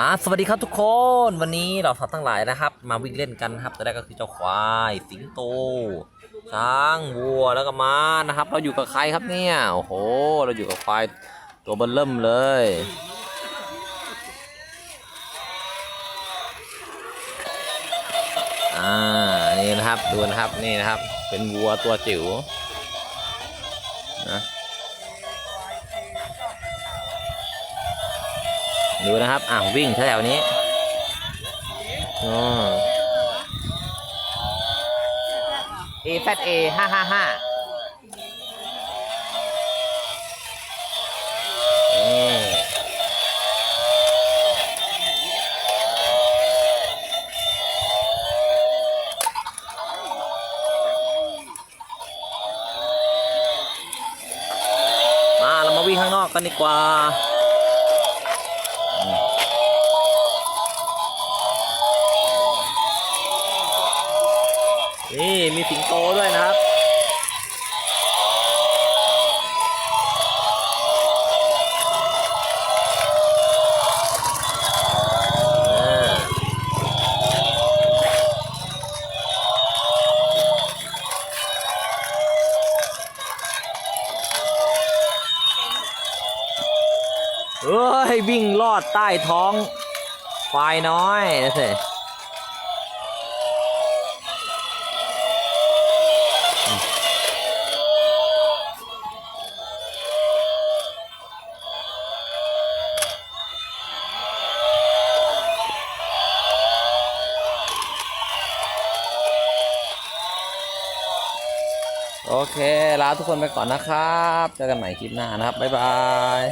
อ่าสวัสดีครับทุกคนวันนี้เราสัตว์ทั้งหลายนะครับ มาวิ่งเล่นกันครับตัวแรกก็คือเจ้าควายสิงโต ช้างวัวแล้วก็ม้านะครับ เราอยู่กับใครครับเนี่ยโอ้โห เราอยู่กับควายตัวเบิ่มเริ่มเลย อ่านี่นะครับดูนะครับนี่นะครับ เป็นวัวตัวจิ๋วนะ ดูนะครับ อ่าวิ่งแถวนี้อ๋อ A Z A ห้าห้าห้ามาเรามาวิ่งข้างนอกกันดีกว่า นี่มีสิงโตด้วยนะครับ เอ้ย วิ่งลอดใต้ท้องควายน้อยนะสิ โอเค ลาทุกคนไปก่อนนะครับ เจอกันใหม่คลิปหน้านะครับ บ๊ายบาย